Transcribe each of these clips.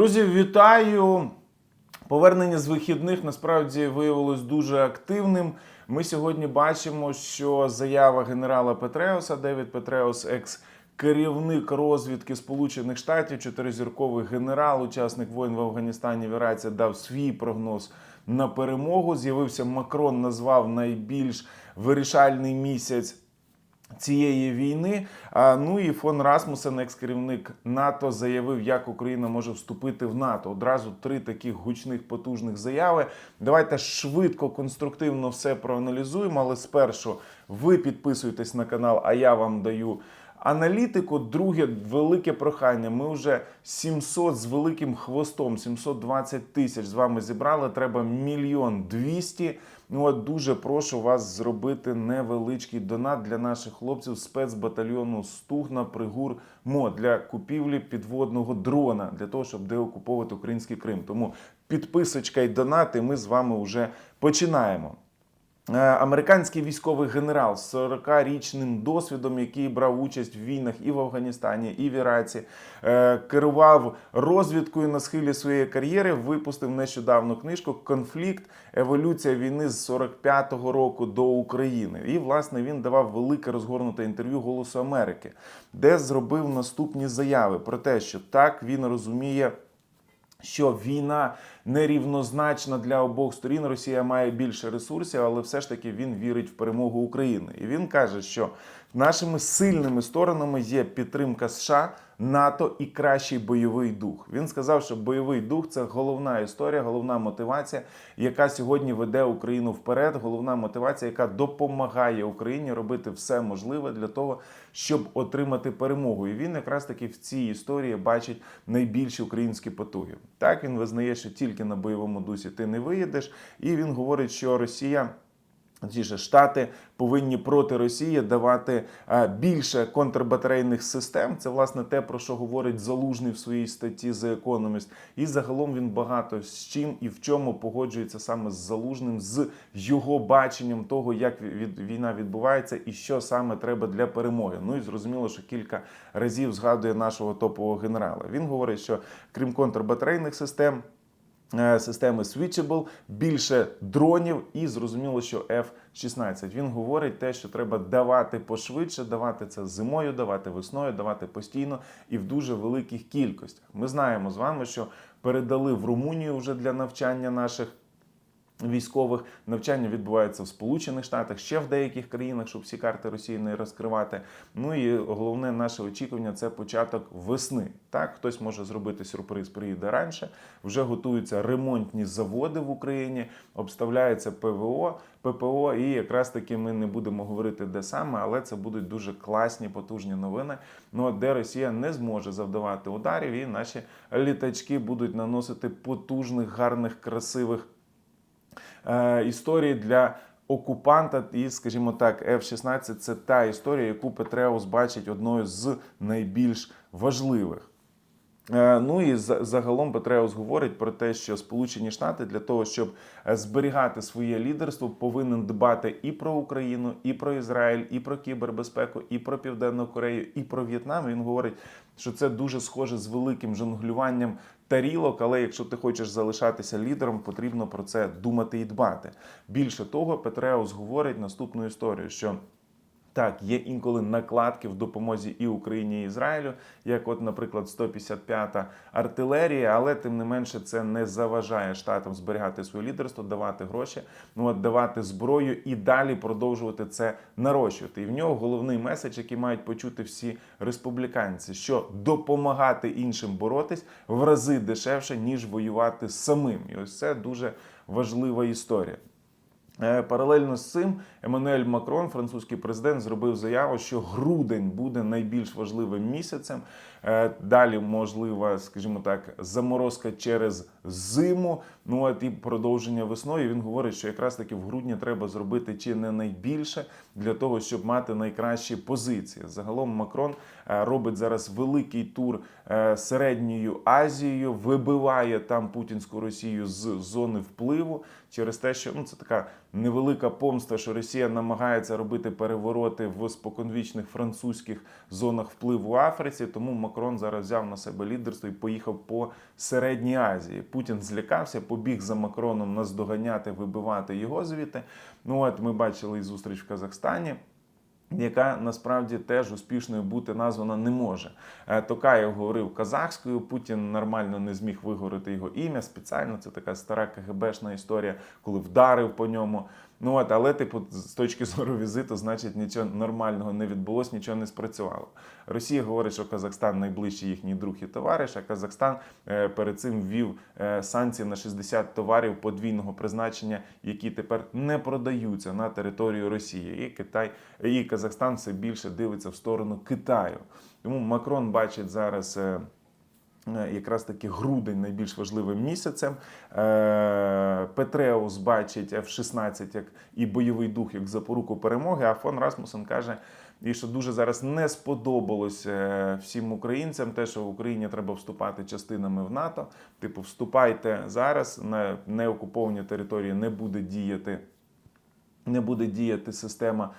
Друзі, вітаю! Повернення з вихідних насправді виявилось дуже активним. Ми сьогодні бачимо, що заява генерала Петреуса, Девід Петреус, екс керівник розвідки Сполучених Штатів, чотиризірковий генерал, учасник воїн в Афганістані в Іраці, дав свій прогноз на перемогу. З'явився Макрон, назвав найбільш вирішальний місяць цієї війни. А, ну і фон Расмусен, екс-керівник НАТО, заявив, як Україна може вступити в НАТО. Одразу три таких гучних потужних заяви. Давайте швидко, конструктивно все проаналізуємо. Але спершу ви підписуєтесь на канал, а я вам даю. Аналітику, друге велике прохання. Ми вже 700 з великим хвостом, 720 тисяч з вами зібрали. Треба мільйон двісті. Ну от дуже прошу вас зробити невеличкий донат для наших хлопців спецбатальйону Стугна Пригур МО для купівлі підводного дрона для того, щоб деокуповувати український Крим. Тому підписочка і донати ми з вами вже починаємо. Е, Американський військовий генерал з 40-річним досвідом, який брав участь в війнах і в Афганістані, і в Іраці, е, керував розвідкою на схилі своєї кар'єри, випустив нещодавно книжку Конфлікт, еволюція війни з 45-го року до України. І власне він давав велике розгорнуте інтерв'ю Голосу Америки, де зробив наступні заяви про те, що так він розуміє що війна нерівнозначна для обох сторін. Росія має більше ресурсів, але все ж таки він вірить в перемогу України. І він каже, що нашими сильними сторонами є підтримка США. НАТО і кращий бойовий дух. Він сказав, що бойовий дух це головна історія, головна мотивація, яка сьогодні веде Україну вперед. Головна мотивація, яка допомагає Україні робити все можливе для того, щоб отримати перемогу. І він якраз таки в цій історії бачить найбільші українські потуги. Так він визнає, що тільки на бойовому дусі ти не виїдеш, і він говорить, що Росія. Точніше, Штати повинні проти Росії давати е, більше контрбатарейних систем. Це власне те, про що говорить Залужний в своїй статті The Economist. І загалом він багато з чим і в чому погоджується саме з Залужним, з його баченням того, як війна відбувається і що саме треба для перемоги. Ну і зрозуміло, що кілька разів згадує нашого топового генерала. Він говорить, що крім контрбатарейних систем. Е, Системи Switchable, більше дронів, і зрозуміло, що F-16. Він говорить те, що треба давати пошвидше, давати це зимою, давати весною, давати постійно і в дуже великих кількостях. Ми знаємо з вами, що передали в Румунію вже для навчання наших. Військових навчання відбувається в Сполучених Штатах, ще в деяких країнах, щоб всі карти Росії не розкривати. Ну і головне наше очікування це початок весни. Так, хтось може зробити сюрприз, приїде раніше. Вже готуються ремонтні заводи в Україні, обставляється ПВО, ППО, і якраз таки ми не будемо говорити де саме, але це будуть дуже класні, потужні новини. Ну де Росія не зможе завдавати ударів, і наші літачки будуть наносити потужних, гарних, красивих історії для окупанта. І, скажімо так, F-16 це та історія, яку Петреус бачить одною з найбільш важливих. Е, Ну і за- загалом Петреус говорить про те, що Сполучені Штати для того, щоб е, зберігати своє лідерство, повинен дбати і про Україну, і про Ізраїль, і про кібербезпеку, і про Південну Корею, і про В'єтнам. Він говорить, що це дуже схоже з великим жонглюванням тарілок. Але якщо ти хочеш залишатися лідером, потрібно про це думати і дбати. Більше того, Петреус говорить наступну історію, що так, є інколи накладки в допомозі і Україні, і Ізраїлю, як, от, наприклад, 155-та артилерія, але тим не менше це не заважає штатам зберігати своє лідерство, давати гроші, ну от давати зброю і далі продовжувати це нарощувати. І в нього головний меседж, який мають почути всі республіканці, що допомагати іншим боротись в рази дешевше ніж воювати самим. І ось це дуже важлива історія. Е, Паралельно з цим Еммануель Макрон, французький президент, зробив заяву, що грудень буде найбільш важливим місяцем. Е, Далі можлива, скажімо так, заморозка через зиму. Ну от і продовження весною. Він говорить, що якраз таки в грудні треба зробити чи не найбільше для того, щоб мати найкращі позиції. Загалом Макрон робить зараз великий тур е, середньою Азією, вибиває там путінську Росію з зони впливу через те, що ну це така невелика помста, що Росія намагається робити перевороти в споконвічних французьких зонах впливу Африці. Тому Макрон зараз взяв на себе лідерство і поїхав по середній Азії. Путін злякався, побіг за Макроном наздоганяти, вибивати його звідти. Ну от ми бачили і зустріч в Казахстані. Яка насправді теж успішною бути названа не може. Е, Токаєв говорив казахською, Путін нормально не зміг виговорити його ім'я спеціально. Це така стара КГБшна історія, коли вдарив по ньому. Ну от, але, типу, з точки зору візиту, значить, нічого нормального не відбулося, нічого не спрацювало. Росія говорить, що Казахстан найближчий їхній друг і товариш, а Казахстан е, перед цим ввів е, санкції на 60 товарів подвійного призначення, які тепер не продаються на територію Росії. І Китай і Казахстан все більше дивиться в сторону Китаю. Тому Макрон бачить зараз. Е, Якраз таки грудень найбільш важливим місяцем. Е, Петреус бачить F-16 як і бойовий дух як запоруку перемоги. А фон Расмусен каже, і що дуже зараз не сподобалось е, всім українцям, те, що в Україні треба вступати частинами в НАТО. Типу, вступайте зараз на неокуповані території, не буде діяти. Не буде діяти система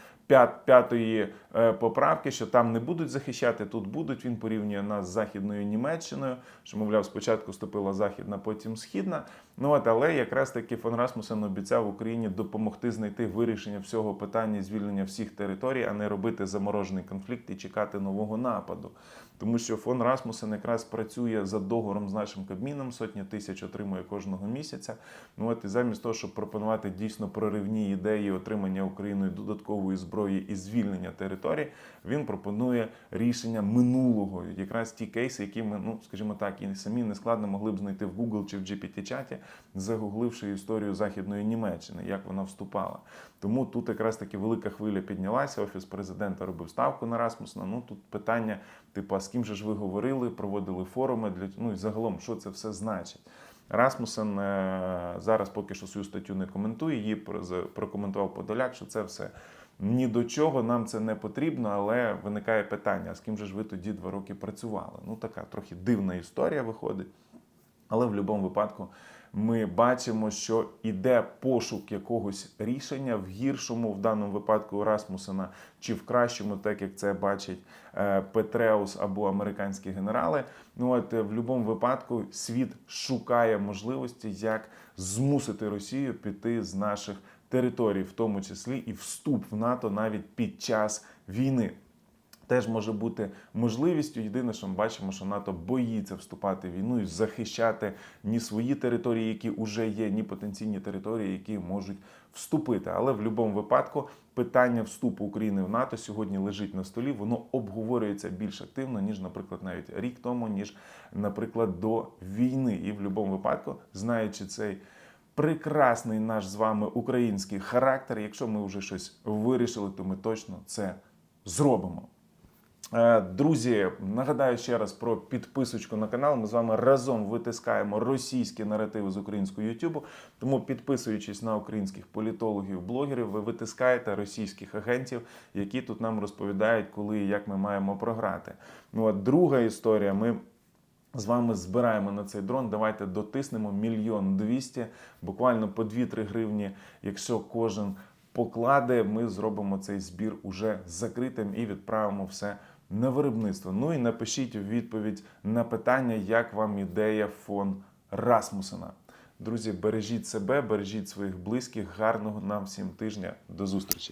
п'ятої е, поправки, що там не будуть захищати, тут будуть. Він порівнює нас з західною Німеччиною, що мовляв, спочатку вступила західна, потім східна. Ну от але якраз таки фон Расмусен обіцяв Україні допомогти знайти вирішення всього питання звільнення всіх територій, а не робити заморожений конфлікт і чекати нового нападу. Тому що фон Расмусен якраз працює за договором з нашим Кабміном, сотні тисяч отримує кожного місяця. Ну от і замість того, щоб пропонувати дійсно проривні ідеї отримання Україною додаткової зброї і звільнення територій, він пропонує рішення минулого, якраз ті кейси, які ми, ну скажімо так, і самі нескладно могли б знайти в Google чи в GPT-чаті, загугливши історію західної Німеччини, як вона вступала. Тому тут якраз таки велика хвиля піднялася. Офіс президента робив ставку на Расмусна. Ну тут питання, типу, а з ким же ж ви говорили, проводили форуми для ну і загалом, що це все значить. Расмусен е, зараз поки що свою статтю не коментує. Її прокоментував Подоляк, що це все ні до чого, нам це не потрібно, але виникає питання: а з ким же ж ви тоді два роки працювали? Ну така трохи дивна історія виходить. Але в будь-якому випадку ми бачимо, що іде пошук якогось рішення в гіршому, в даному випадку Расмусена, чи в кращому, так як це бачить е, Петреус або американські генерали. Ну от е, в будь-якому випадку світ шукає можливості, як змусити Росію піти з наших територій, в тому числі і вступ в НАТО навіть під час війни теж може бути можливістю. Єдине, що ми бачимо, що НАТО боїться вступати в війну і захищати ні свої території, які вже є, ні потенційні території, які можуть вступити. Але в будь-якому випадку питання вступу України в НАТО сьогодні лежить на столі. Воно обговорюється більш активно, ніж, наприклад, навіть рік тому, ніж, наприклад, до війни. І в будь-якому випадку, знаючи цей. Прекрасний наш з вами український характер. Якщо ми вже щось вирішили, то ми точно це зробимо. Е, Друзі, нагадаю ще раз про підписочку на канал. Ми з вами разом витискаємо російські наративи з українського Ютубу. Тому, підписуючись на українських політологів, блогерів, ви витискаєте російських агентів, які тут нам розповідають, коли і як ми маємо програти. Ну а друга історія. Ми з вами збираємо на цей дрон. Давайте дотиснемо мільйон двісті, буквально по 2-3 гривні. Якщо кожен покладе, ми зробимо цей збір уже закритим і відправимо все на виробництво. Ну і напишіть відповідь на питання, як вам ідея фон Расмусена. Друзі, бережіть себе, бережіть своїх близьких. Гарного нам всім тижня. До зустрічі.